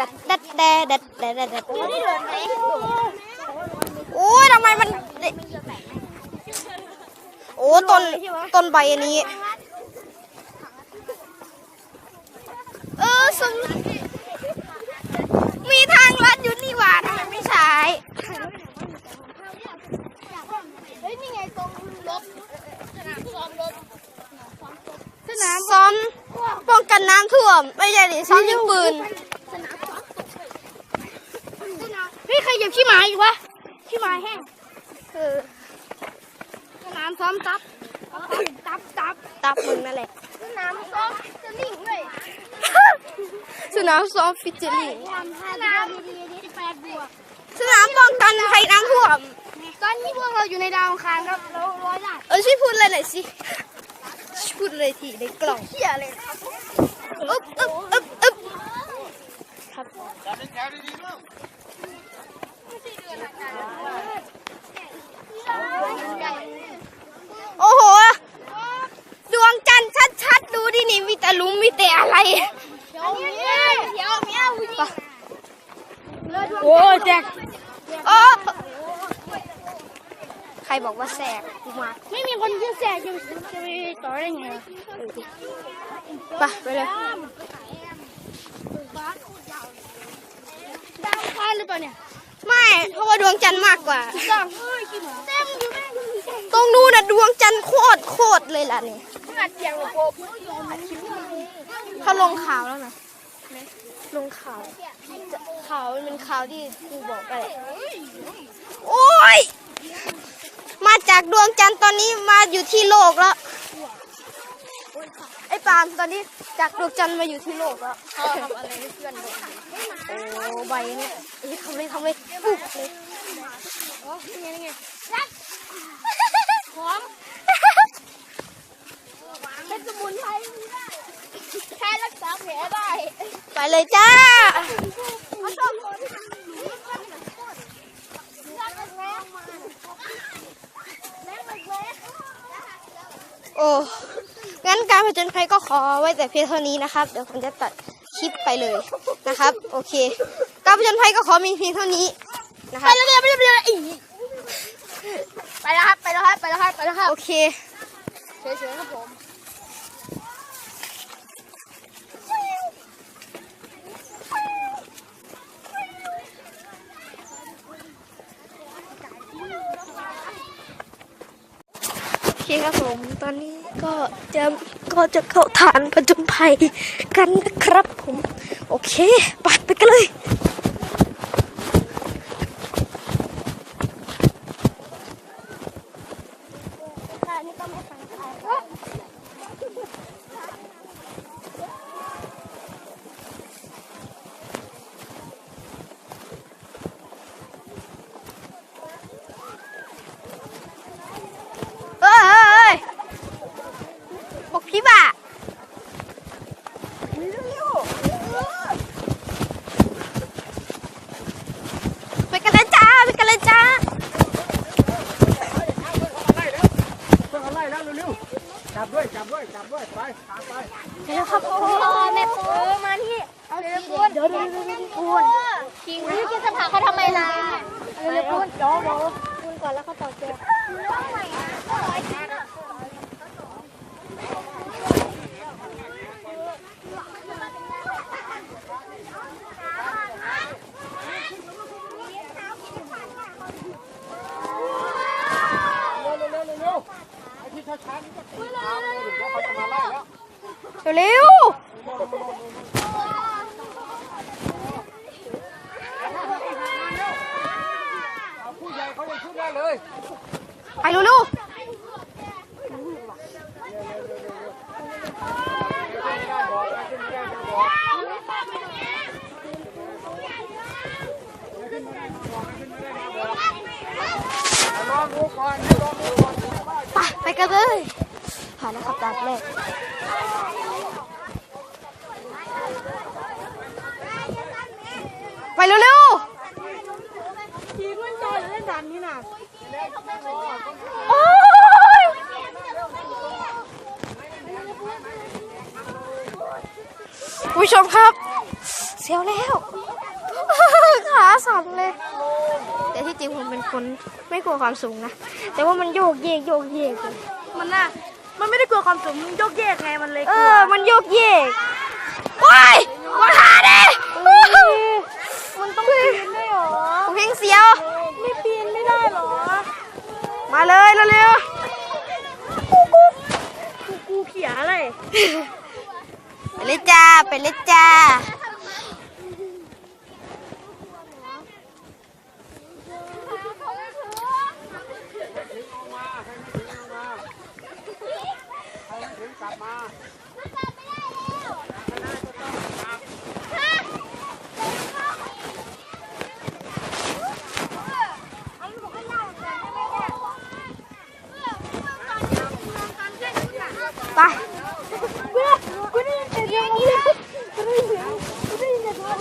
ดัดดัดแดดดัดแดดดัดแดดโอ้ยทำไมมัน โอ้ต้นต้นใบอันนี้ เออสมมีทางลัดอยู่นี่หว่าทำไมไม่ใช้เฮ้ยนี่ไงตรงรถสนามซ้อมรถสนามซ้อมป้องกันน้ำท่วม ไม่ใช่ดิซ้อมยิงปืน สนามซ้อมสนามเฮ้ยใค รเหยียบขี้หมาอีกวะขี้หมาแห้งคือสนามซ้อมตับตับตับตับมึงนั่นแหละสนามซ้อมจะลิงเลยสนามซ้อมฟิชเจอริ่งสนามแปดบวกสนามป้องกันภัยน้ำท่วมตอนนี้พวกเราอยู่ในดาวอังคารครับเราร้อยได้เออช่วยพูดเลยหน่อยสิช่วยพูดเลยทีในกล่องเหี้ยเลยครับอึ๊บอึ๊บอึ๊บอึ๊บครับโอ้โห ดวงจันทร์ชัดๆ ดูดินี่มีแต่หลุมมีแต่อะไร เดี๋ยวเมียเดี๋ยวเมียผู้หญิง โอ้แจกโอ้ใครบอกว่าแสบกูมา ไม่มีคนชื่แสบจะจะไปต่อได้ไงไปไปเลยดาวอังคารหรือเปล่าเนี่ย ไม่เพราะว่าดวงจันทร์มากกว่าสองเฮ้ยขี้หมาเต็มอยู่แม่อยู่แค่ตรงนู้นนะดวงจันทร์โคตรโคตรเลยล่ะนี่ขนาดเสียงระบบ เขาลงข่าวแล้วนะลงข่าวจะข่าวมันเป็นข่าวที่ครูบอกไปแหละโอ้ย มาจากดวงจันทร์ตอนนี้มาอยู่ที่โลกแล้ว ไอ้ปาล์มตอนนี้จากดวงจันทร์มาอยู่ที่โลกแล้วเขาทำอะไรให้เพื่อนบอกโอ้ใบเนี่ยเอ้ยทำเลยทำเลยปุ๊บเลยโอ้ยไงไงรักหอมเป็นสมุนไพรใช้รักษาแผลได้ ไปเลยจ้าเขาชอบคนที่มันรักแรงมาแรงมาแรงโอ้ งั้นการผจญภัยก็ขอไว้แต่เพียงเท่านี้นะครับ เดี๋ยวผมจะตัดคลิปไปเลยนะครับ โอเค การผจญภัยก็ขอมีเพียงเท่านี้นะคไปรับแล้วไปแล้วไปแล้วอีไปแล้วครับไปแล้วครับไปแล้วครับไปแล้วครับโอเคเฉยๆครับผม เคครับผม ตอนนี้ก็จะก็จะเข้าฐานผจญภัยกันนะครับผม โอเคไปไปกันเลยเอ้ยเอ้ยเอ้ยบอกพี่บ่าไปกันเลยจ้า ไปกันเลยจ้า เพิ่งเอาไล่แล้วเร็วๆจับด้วยจับด้วยจับด้วยไปตามไปไปแล้วครับโอ้แม่ปูมาที่เอาเดี๋ยวปูนเดี๋ยวเดี๋ยวเดี๋ยวปูนจริงพี่กินสภาเขาทำไมล่ะเดี๋ยวปูนเดี๋ยวเดี๋ยวปูนก่อนแล้วเขาต่อเจอ เร็วเอาผู้ใหญ่เขายังขึ้นได้เลย ไปเร็วๆลองดูก่อนให้ลองดูก่อนไปไปกันเลยผ่านแล้วครับด่านแรกไปเร็วๆทีมันจอยเล่นด่านนี้น่ะโอ้ยผู้ชมครับ เสีสียวแล้ว ขาสั่นเลย แต่ที่จริงผมเป็นคนไม่กลัวความสูงนะ แต่ว่ามันโยกเยกโยกเยกเลยมันน่ะ มันไม่ได้กลัวความสูงมันโยกเยกไงมันเลยเอกลัว อ มันโยกเยกว้ายกดขาดิ มันต้องปีนด้วยเหรอ ผมเพ่งเสียว ไม่ปีนไม่ได้เหรอ มาเลยเร็ว กูกูเขียอะไร ๆไปเลยจ้า ไปเลยจ้า ถึงกลับมา ไป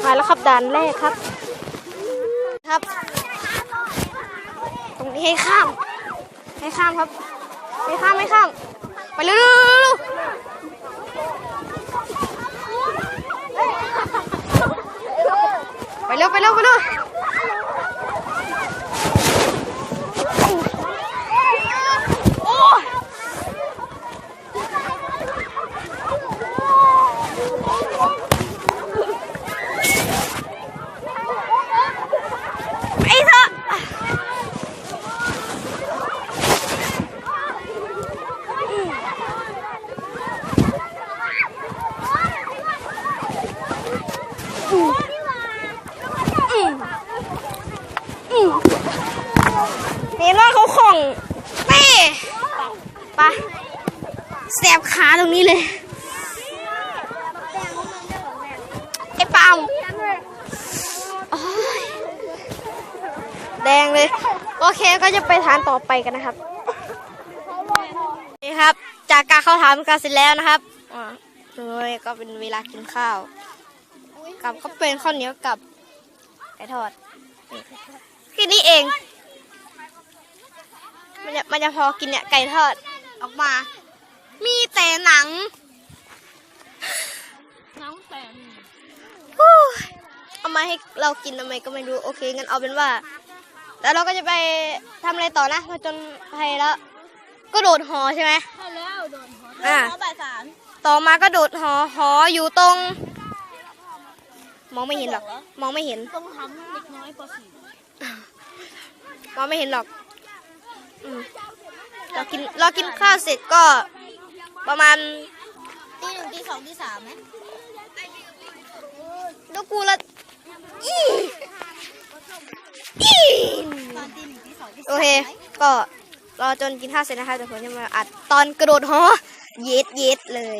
มาแล้วครับด่านแรกครับ ครับ ตรงนี้ให้ข้าม ให้ข้ามครับ ให้ข้ามให้ข้าม ไปเร็วๆๆๆไปเร็วไปเร็วไปเร็วโอ้ยไปเถอะอืมอืมเมลอ นเขาของเป้ไปแสบขาตรงนี้เลยไอ้ปามแดงเลย โอเคก็จะไปทานต่อไปกันนะครับนี่ครับ จากการเข้าถามกันเสร็จแล้วนะครับอ่าเลยก็เป็นเวลากินข้าวกับก็เป็นข้าวเหนียวกับไก่ทอดแค่นี้เอง มันจะมันจะพอกินเนี่ยไก่ทอดออกมา มีแต่หนังน้องแต่ฮู้เอามาให้เรากินทำไมก็ไม่รู้โอเคงั้นเอาเป็นว่า แล้วเราก็จะไปทำอะไรต่อนะมาจนภัยแล้ว ก็โดดหอใช่ไหมพอแล้วโดนอ่าน้องบ่ายสามต่อมาก็โดดหอหออยู่ตรง มองไม่เห็นหรอก มองไม่เห็นต้องทำเด็กน้อยป .4 มองไม่เห็นหรอกอืม เรากินเรากินข้าวเสร็จก็ประมาณตีหนึ่งตีสองตีสามไหมแล้วกูละอีอีตอนตีหนึ่งตีสองตีโอเค ก็รอจนกินข้าวเสร็จนะคะแต่ผมจะมาอัดตอนกระโดดหอเย็ดเย็ดเลย